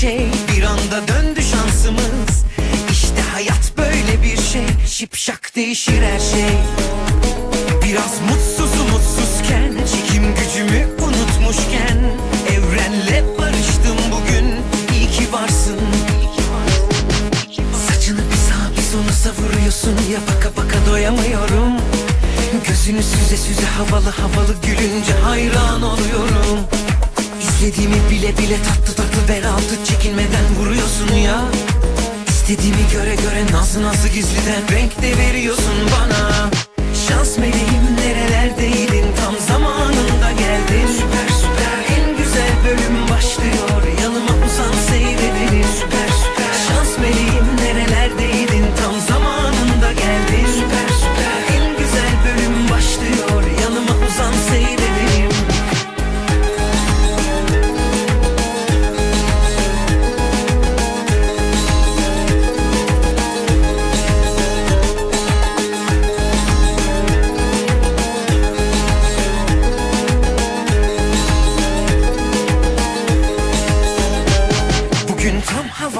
şey. Bir anda döndü şansımız. İşte hayat böyle bir şey. Şipşak değişir her şey. Biraz mutsuz umutsuzken Çekim gücümü unutmuşken Evrenle barıştım bugün. İyi ki varsın. Saçını bir sağa bir sola savuruyorsun. Ya baka baka doyamıyorum. Gözünü süze süze havalı havalı gülünce hayran oluyorum. İstediğimi bile bile tatlı tatlı bel altı çekinmeden vuruyorsun ya. İstediğimi göre göre nazlı nazlı gizliden renk de veriyorsun bana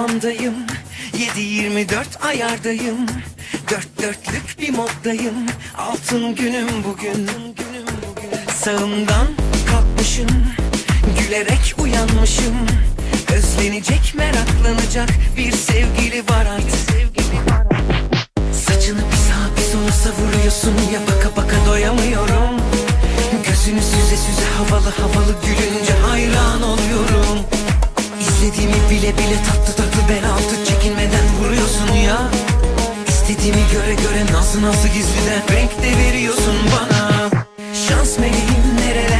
tam havamdayım 7-24 ayardayım. Dört dörtlük bir moddayım. Altın günüm bugün. Sağımdan kalkmışım. Gülerek uyanmışım. Özlenecek meraklanacak bir sevgili var artık. Saçını bir sağa bir sola savuruyorsun. Ya baka baka doyamıyorum. Gözünü süze süze havalı havalı gülünce hayran oluyorum İstediğimi bile bile tatlı tatlı bel altı çekinmeden vuruyorsun ya. İstediğimi göre göre nazlı nazlı gizliden renk de veriyorsun bana. Şans meleğim nerelerdeydin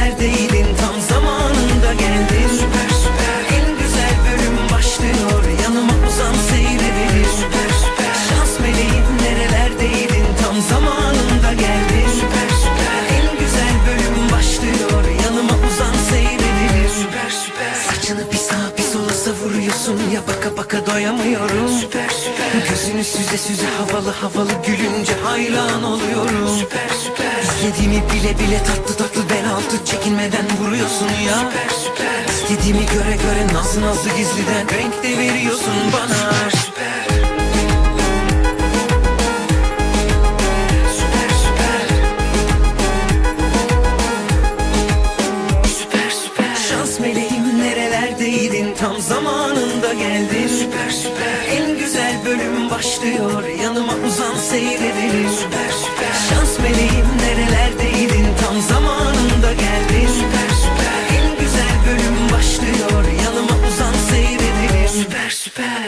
savuruyorsun ya baka baka doyamıyorum. Süper süper. Gözünü süze süze havalı havalı gülünce hayran oluyorum. Süper süper. İstediğimi bile bile tatlı tatlı bel altı çekinmeden vuruyorsun ya. Süper süper. İstediğimi göre göre nazlı nazlı gizliden renk de veriyorsun bana. Süper süper nerelerdeydin tam zamanında geldin. Süper süper. En güzel bölüm başlıyor yanıma uzan seyredelim Süper süper. Şans meleğim nerelerdeydin? Tam zamanında geldin. Süper süper. En güzel bölüm başlıyor yanıma uzan seyredelim süper Süper